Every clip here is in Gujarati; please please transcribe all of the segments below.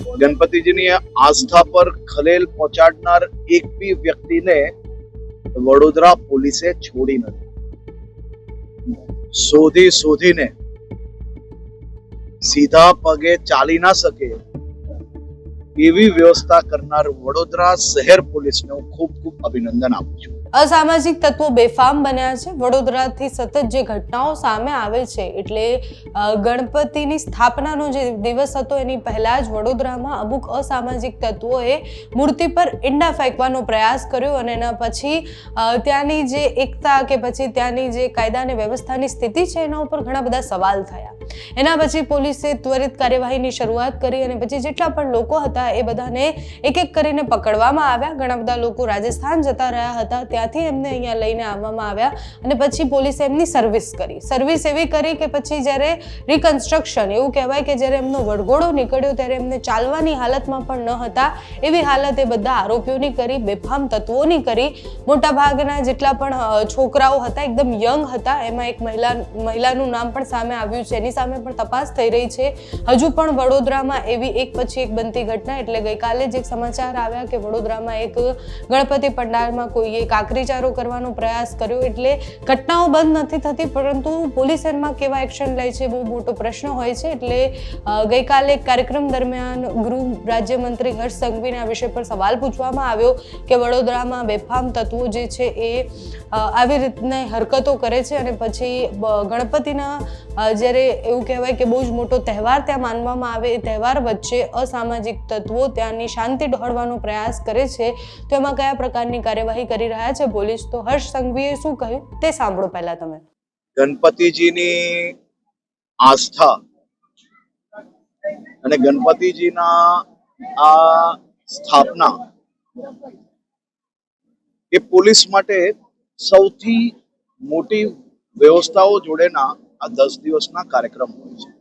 ગણપતિજીની આસ્થા પર ખલેલ પહોંચાડનાર એક બી વ્યક્તિને વડોદરા પોલીસે છોડી નથી. શોધી શોધીને સીધા પગે ચાલી ના શકે એવી વ્યવસ્થા કરનાર વડોદરા શહેર પોલીસને હું ખૂબ ખૂબ અભિનંદન આપું છું. અસામાજિક તત્વો બેફામ બન્યા છે. વડોદરાથી સતત જે ઘટનાઓ સામે આવે છે, એટલે ગણપતિની સ્થાપનાનો જે દિવસ હતો, એની પહેલા જ વડોદરામાં અમુક અસામાજિક તત્વોએ મૂર્તિ પર ઈંડા ફેંકવાનો પ્રયાસ કર્યો અને એના પછી ત્યાંની જે એકતા કે પછી ત્યાંની જે કાયદા અને વ્યવસ્થાની સ્થિતિ છે, એના ઉપર ઘણા બધા સવાલ થયા. એના પછી પોલીસે ત્વરિત કાર્યવાહીની શરૂઆત કરી અને પછી જેટલા પણ લોકો હતા એ બધાને એક એક કરીને પકડવામાં આવ્યા. ઘણા બધા લોકો રાજસ્થાન જતા રહ્યા હતા. ત્યાંથી એમને અહીંયા લઈને આવવામાં આવ્યા અને પછી પોલીસે એમની સર્વિસ કરી. સર્વિસ એવી કરી કે પછી જ્યારે રિકન્સ્ટ્રક્શન એવું કહેવાય કે જ્યારે એમનો વડગોળો નીકળ્યો ત્યારે એમને ચાલવાની હાલતમાં પણ ન હતા. એવી હાલત એ બધા આરોપીઓની કરી, બેફામ તત્વોની કરી. મોટા ભાગના જેટલા પણ છોકરાઓ હતા, એકદમ યંગ હતા. એમાં એક મહિલા, મહિલાનું નામ પણ સામે આવ્યું છે. એની સામે પણ તપાસ થઈ રહી છે. હજુ પણ વડોદરામાં એવી એક પછી એક બનતી ઘટના એટલે ગઈકાલે જ એક સમાચાર આવ્યા કે વડોદરામાં એક ગણપતિ પંડાલમાં કોઈએ કાકરીચારો કરવાનો પ્રયાસ કર્યો એટલે ઘટનાઓ બંધ નથી થતી, પરંતુ પોલીસ એમાં કેવા એક્શન લે છે બહુ મોટો પ્રશ્ન હોય છે. એટલે ગઈકાલે કાર્યક્રમ દરમિયાન ગૃહ રાજ્યમંત્રી હર્ષ સંઘવીને વિષય પર સવાલ પૂછવામાં આવ્યો કે વડોદરામાં બેફામ તત્વો જે છે એ આવી રીતની હરકતો કરે છે અને પછી ગણપતિના જ્યારે એવું કહેવાય કે બહુ જ મોટો તહેવાર ત્યાં માનવામાં આવે, એ તહેવાર વચ્ચે અસામાજિક તત્વો ત્યાંની શાંતિ દોહડવાનો પ્રયાસ કરે છે, તો એમાં કયા પ્રકારની કાર્યવાહી કરી રહ્યા છે? પોલીસ તો હર્ષ સંઘવીએ શું કહ્યું? તે સાંભળો પહેલા તમે. ગણપતિજીની આસ્થા અને ગણપતિજીના આ સ્થાપના એ પોલીસ માટે સૌથી મોટી વ્યવસ્થાઓ જોડેના આ દસ દિવસના કાર્યક્રમ હોય છે.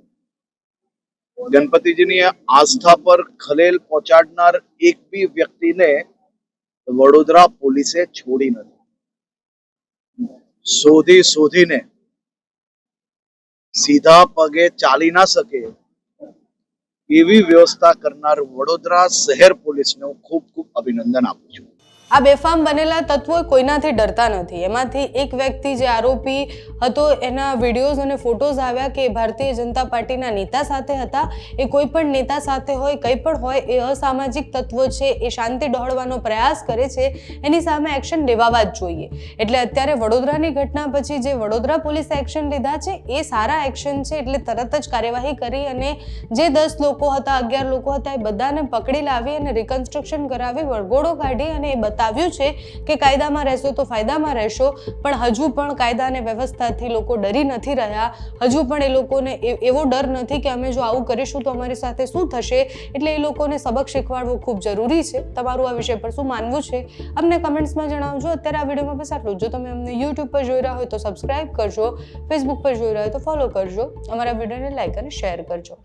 ગણપતિજીની આસ્થા પર ખલેલ પહોંચાડનાર એક બી વ્યક્તિને વડોદરા પોલીસે છોડી નથી. શોધી શોધીને સીધા પગે ચાલી ના શકે એવી વ્યવસ્થા કરનાર વડોદરા શહેર પોલીસને હું ખૂબ ખૂબ અભિનંદન આપું છું. આ બેફામ બનેલા તત્વો કોઈનાથી ડરતા નથી. એમાંથી એક વ્યક્તિ જે આરોપી હતો, એના વિડીયોઝ અને ફોટોઝ આવ્યા કે ભારતીય જનતા પાર્ટીના નેતા સાથે હતા. એ કોઈ પણ નેતા સાથે હોય, કંઈ પણ હોય, એ અસામાજિક તત્વો છે, એ શાંતિ ડહોળવાનો પ્રયાસ કરે છે, એની સામે એક્શન લેવાવા જ જોઈએ. એટલે અત્યારે વડોદરાની ઘટના પછી જે વડોદરા પોલીસે એક્શન લીધા છે, એ સારા એક્શન છે, એટલે તરત જ કાર્યવાહી કરી અને જે દસ લોકો હતા, અગિયાર લોકો હતા, એ બધાને પકડી લાવી અને રિકન્સ્ટ્રક્શન કરાવી વળગોળો કાઢી અને એ બતાવ્યું છે કે કાયદામાં રહેશો તો ફાયદામાં રહેશો, પણ હજુ પણ કાયદા અને વ્યવસ્થાથી લોકો ડરી નથી રહ્યા. હજુ પણ એ લોકોને એવો ડર નથી કે અમે જો આવું કરીશું તો અમારી સાથે શું થશે? એટલે એ લોકોને સબક શીખવાડવું ખૂબ જરૂરી છે. તમારું આ વિષય પર શું માનવું છે? અમને કમેન્ટ્સમાં જણાવજો. અત્યારે આ વિડીયોમાં બસ આટલું જ. તમે અમને યુટ્યુબ પર જોઈ રહ્યા હોય તો સબસ્ક્રાઇબ કરજો ફેસબુક પર જોઈ રહ્યા હોય તો ફોલો કરજો. અમારા વિડીયોને લાઈક અને શેર કરજો.